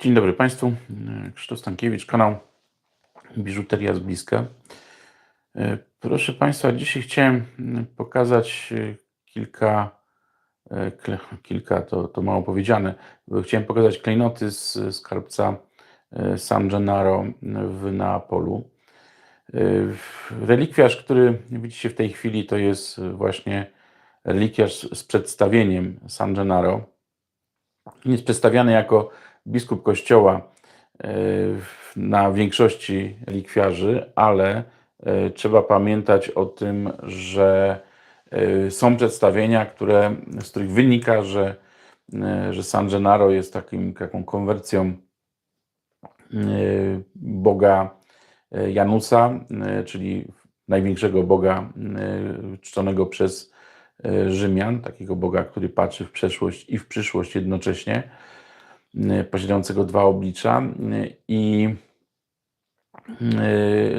Dzień dobry Państwu. Krzysztof Stankiewicz, kanał Biżuteria z bliska. Proszę Państwa, dzisiaj chciałem pokazać kilka, kle- kilka to, to mało powiedziane, chciałem pokazać klejnoty z skarbca San Gennaro w Neapolu. Relikwiarz, który widzicie w tej chwili, to jest właśnie relikwiarz z przedstawieniem San Gennaro. Jest przedstawiany jako biskup kościoła e, na większości likwiarzy, ale e, trzeba pamiętać o tym, że e, są przedstawienia, które, z których wynika, że, że San Gennaro jest takim, taką konwersją Boga Janusa, czyli największego Boga czczonego przez Rzymian, takiego Boga, który patrzy w przeszłość i w przyszłość jednocześnie posiadającego dwa oblicza i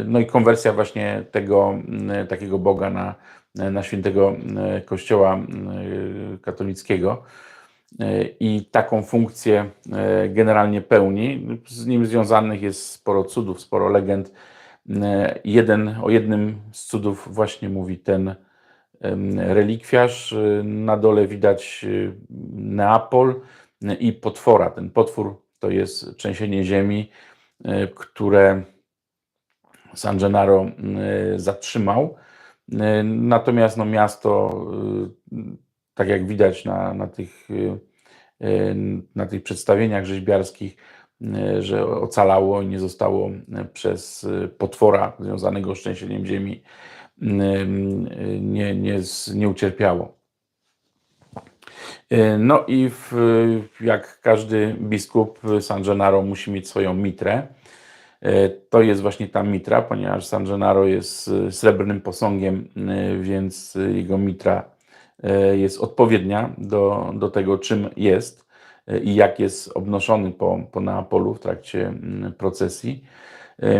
no i konwersja właśnie tego takiego Boga na, na świętego Kościoła katolickiego i taką funkcję generalnie pełni. Z nim związanych jest sporo cudów, sporo legend. Jeden, o jednym z cudów właśnie mówi ten relikwiarz. Na dole widać Neapol, i potwora. Ten potwór to jest trzęsienie ziemi, e, które San Gennaro e, zatrzymał. E, natomiast no, miasto, tak jak widać na, na, tych, na tych przedstawieniach rzeźbiarskich, że ocalało i nie zostało przez potwora związanego z trzęsieniem ziemi, nie, nie, nie ucierpiało. E, no i w, jak każdy biskup San Gennaro musi mieć swoją mitrę. E, to jest właśnie ta mitra, ponieważ San Gennaro jest srebrnym posągiem, e, więc jego mitra jest odpowiednia do, do tego, czym jest i jak jest obnoszony po, po Neapolu w trakcie procesji.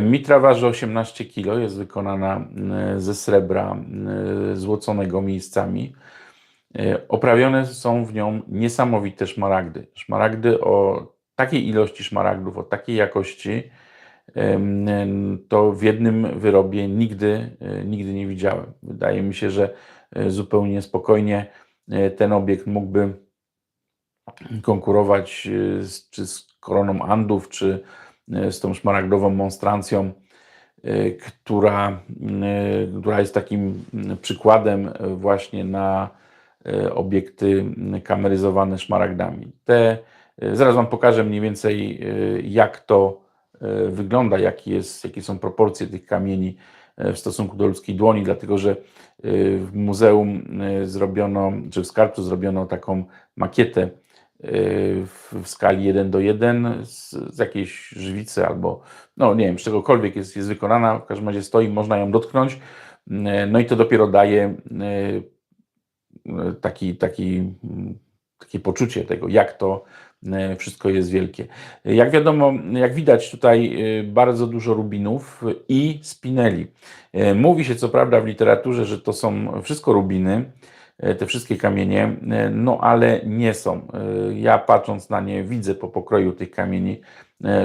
Mitra waży 18 kg, jest wykonana ze srebra złoconego miejscami. E, oprawione są w nią niesamowite szmaragdy. Szmaragdy o takiej ilości szmaragdów, o takiej jakości, to w jednym wyrobie nigdy, e, nigdy nie widziałem. Wydaje mi się, że e, zupełnie spokojnie ten obiekt mógłby konkurować z, czy z koroną Andów, czy z tą szmaragdową monstrancją, która, która jest takim przykładem właśnie na obiekty kameryzowane szmaragdami. Te, e, zaraz Wam pokażę mniej więcej, e, jak to wygląda, jaki jest, jakie są proporcje tych kamieni w stosunku do ludzkiej dłoni, dlatego że w muzeum zrobiono, czy w skarbcu zrobiono taką makietę w skali 1 do 1 z, z jakiejś żywicy albo, no nie wiem, z czegokolwiek jest, jest wykonana, w każdym razie stoi, można ją dotknąć, no i to dopiero daje taki, taki, takie poczucie tego, jak to e, wszystko jest wielkie. Jak wiadomo, jak widać tutaj e, bardzo dużo rubinów i spineli. E, mówi się co prawda w literaturze, że to są wszystko rubiny, te wszystkie kamienie, no ale nie są. Ja patrząc na nie widzę po pokroju tych kamieni,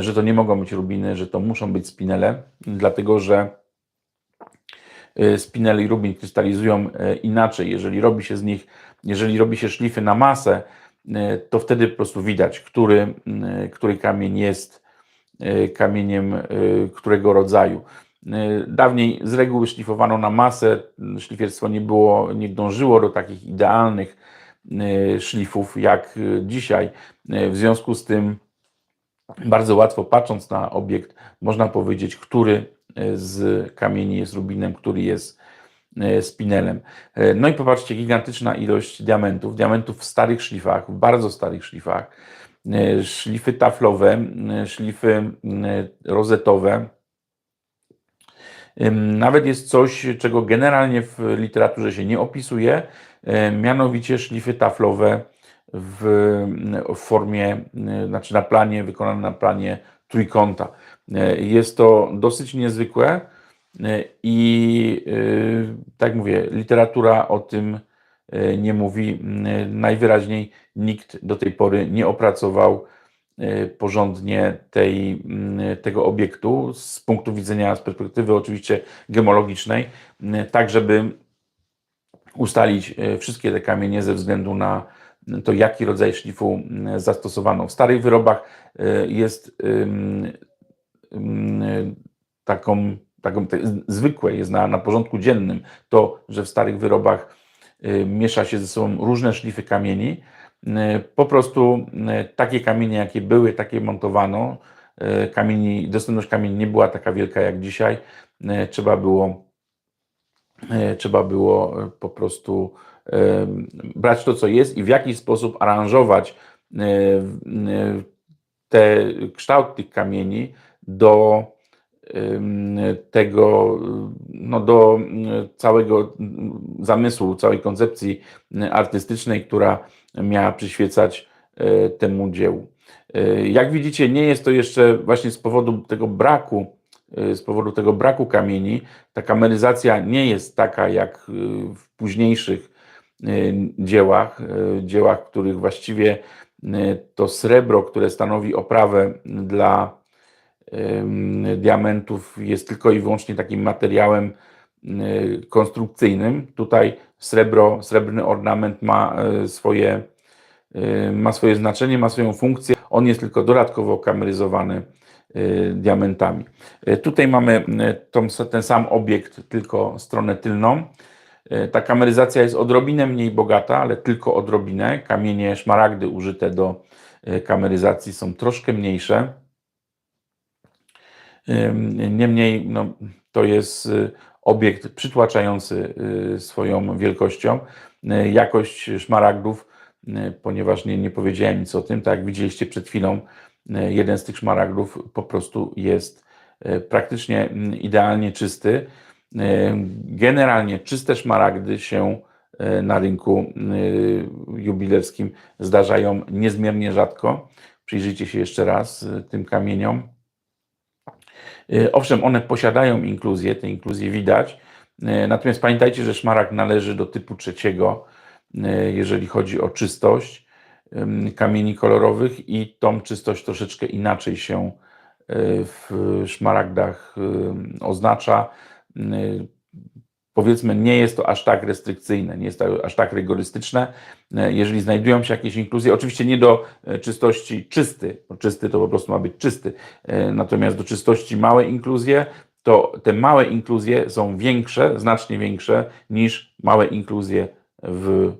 że to nie mogą być rubiny, że to muszą być spinele, dlatego że spinel i rubin krystalizują y, inaczej. Jeżeli robi się z nich, jeżeli robi się szlify na masę, y, to wtedy po prostu widać, który, który kamień jest kamieniem którego rodzaju. Dawniej z reguły szlifowano na masę, szlifierstwo nie było, nie dążyło do takich idealnych szlifów jak dzisiaj. W związku z tym bardzo łatwo patrząc na obiekt można powiedzieć, który z kamieni jest rubinem, który jest e, spinelem. E, no i popatrzcie, gigantyczna ilość diamentów, diamentów w starych szlifach, w bardzo starych szlifach, e, szlify taflowe, szlify rozetowe. Nawet jest coś, czego generalnie w literaturze się nie opisuje, mianowicie szlify taflowe w formie, znaczy na planie, wykonane na planie trójkąta. E, jest to dosyć niezwykłe e, i e, tak mówię, literatura o tym nie mówi. Najwyraźniej nikt do tej pory nie opracował porządnie tej, mm, tego obiektu z punktu widzenia, z perspektywy oczywiście gemologicznej, m, tak żeby ustalić wszystkie te kamienie ze względu na to, jaki rodzaj szlifu zastosowano. W starych wyrobach jest taką, taką te, zwykłe, jest na, na porządku dziennym to, że w starych wyrobach y, miesza się ze sobą różne szlify kamieni. Y, Po prostu y, takie kamienie, jakie były, takie montowano. Y, Kamieni, dostępność kamieni nie była taka wielka jak dzisiaj. Y, Trzeba było, y, trzeba było y, po prostu y, brać to, co jest i w jakiś sposób aranżować y, y, te, kształt tych kamieni do tego, no do y, całego y, zamysłu, całej koncepcji y, artystycznej, która miała przyświecać temu dziełu. Jak widzicie, nie jest to jeszcze właśnie z powodu tego braku, z powodu tego braku kamieni, ta kameryzacja nie jest taka jak w późniejszych dziełach, dziełach, których właściwie to srebro, które stanowi oprawę dla diamentów jest tylko i wyłącznie takim materiałem y, konstrukcyjnym. Tutaj srebro, srebrny ornament ma y, swoje, y, ma swoje znaczenie, ma swoją funkcję. On jest tylko dodatkowo kameryzowany diamentami. Tutaj mamy tą, ten sam obiekt, tylko stronę tylną. Ta kameryzacja jest odrobinę mniej bogata, ale tylko odrobinę. Kamienie szmaragdy użyte do kameryzacji są troszkę mniejsze. Niemniej no, to jest y, obiekt przytłaczający y, swoją wielkością. Y, Jakość szmaragdów, ponieważ nie, nie powiedziałem nic o tym, tak jak widzieliście przed chwilą, jeden z tych szmaragdów po prostu jest praktycznie mm, idealnie czysty. Generalnie czyste szmaragdy się na rynku jubilerskim zdarzają niezmiernie rzadko. Przyjrzyjcie się jeszcze raz tym kamieniom. Y, Owszem, one posiadają inkluzję, te inkluzje widać, y, natomiast pamiętajcie, że szmaragd należy do typu trzeciego, y, jeżeli chodzi o czystość kamieni kolorowych i tą czystość troszeczkę inaczej się w szmaragdach oznacza. Powiedzmy, nie jest to aż tak restrykcyjne, nie jest to aż tak rygorystyczne. Y, Jeżeli znajdują się jakieś inkluzje, oczywiście nie do y, czystości czysty, bo czysty to po prostu ma być czysty, y, natomiast do czystości małe inkluzje, to te małe inkluzje są większe, znacznie większe niż małe inkluzje w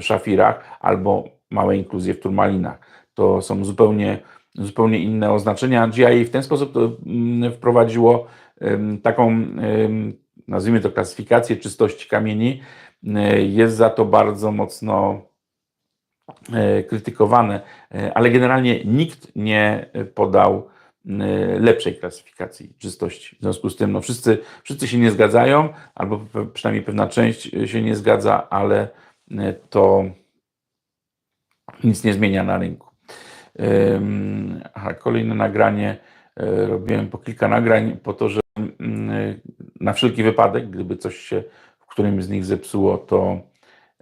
szafirach albo małe inkluzje w turmalinach. To są zupełnie, zupełnie inne oznaczenia. GIA w ten sposób wprowadziło taką, nazwijmy to klasyfikację czystości kamieni. Y, Jest za to bardzo mocno e, krytykowane, e, ale generalnie nikt nie podał e, lepszej klasyfikacji czystości. W związku z tym no wszyscy, wszyscy się nie zgadzają, albo przynajmniej pewna część się nie zgadza, ale e, to nic nie zmienia na rynku. Aha, kolejne nagranie. e, Robiłem po kilka nagrań po to, że mm, na wszelki wypadek, gdyby coś się w którymś z nich zepsuło, to,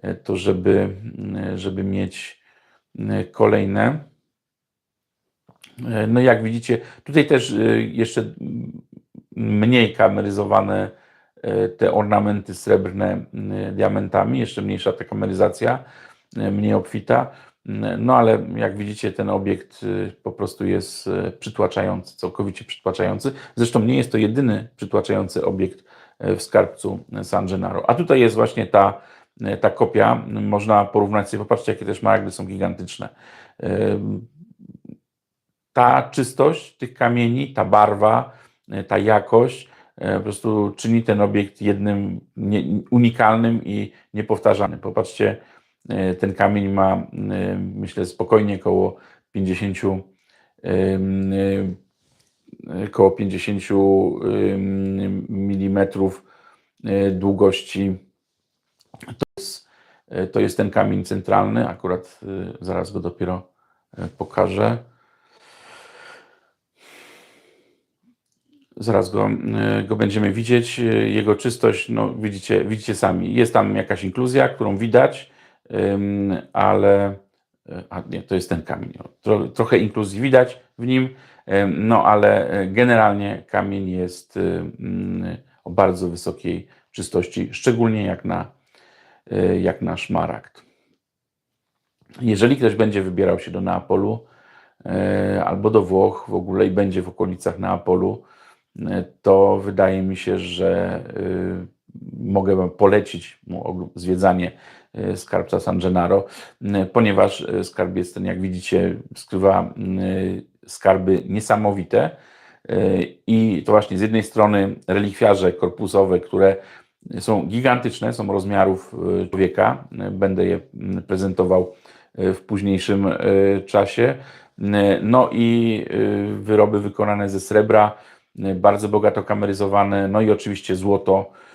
e, to żeby, mm, żeby mieć mm, kolejne. E, No jak widzicie, tutaj też e, jeszcze mm, mniej kameryzowane e, te ornamenty srebrne diamentami, jeszcze mniejsza ta kameryzacja, e, mniej obfita. No ale jak widzicie, ten obiekt e, po prostu jest e, przytłaczający, całkowicie przytłaczający. Zresztą nie jest to jedyny przytłaczający obiekt e, w skarbcu San Gennaro. A tutaj jest właśnie ta, ta kopia. Można porównać sobie, popatrzcie, jakie te szmaragdy są gigantyczne. Ta czystość tych kamieni, ta barwa, ta jakość po prostu czyni ten obiekt jednym unikalnym i niepowtarzalnym. Popatrzcie, ten kamień ma, e, myślę, spokojnie około 50 em, e, około 50 mm długości. To jest, e, to jest ten kamień centralny, akurat e, zaraz go dopiero e, pokażę. Zaraz go, go będziemy widzieć. Jego czystość, no widzicie, widzicie sami. Jest tam jakaś inkluzja, którą widać, ale e, a nie, to jest ten kamień. trochę inkluzji widać w nim, no ale e, generalnie kamień jest o bardzo wysokiej czystości, szczególnie jak na, e, jak na szmaragd. Jeżeli ktoś będzie wybierał się do Neapolu albo do Włoch w ogóle i będzie w okolicach Neapolu, to wydaje mi się, że e, mogę wam polecić zwiedzanie e, skarbca San Gennaro, m, ponieważ e, skarbiec ten, jak widzicie, skrywa skarby niesamowite. E, I to właśnie z jednej strony relikwiarze korpusowe, które są gigantyczne, są rozmiarów e, człowieka. E, Będę je prezentował e, w późniejszym e, czasie. E, No i e, wyroby wykonane ze srebra, e, bardzo bogato kameryzowane, no i oczywiście złoto, e,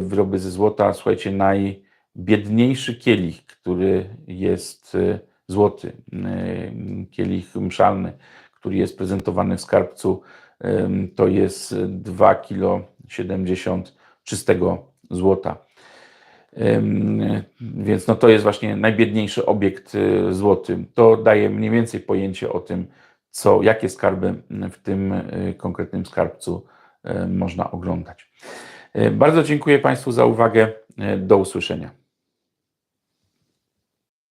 wyroby ze złota. Słuchajcie, najbiedniejszy kielich, który jest e, złoty, e, kielich mszalny, który jest prezentowany w skarbcu, to jest 2 kg 70 czystego złota. Więc no to jest właśnie najbiedniejszy obiekt y, złoty. To daje mniej więcej pojęcie o tym, co, jakie skarby w tym y, konkretnym skarbcu y, można oglądać. Bardzo dziękuję Państwu za uwagę. Do usłyszenia.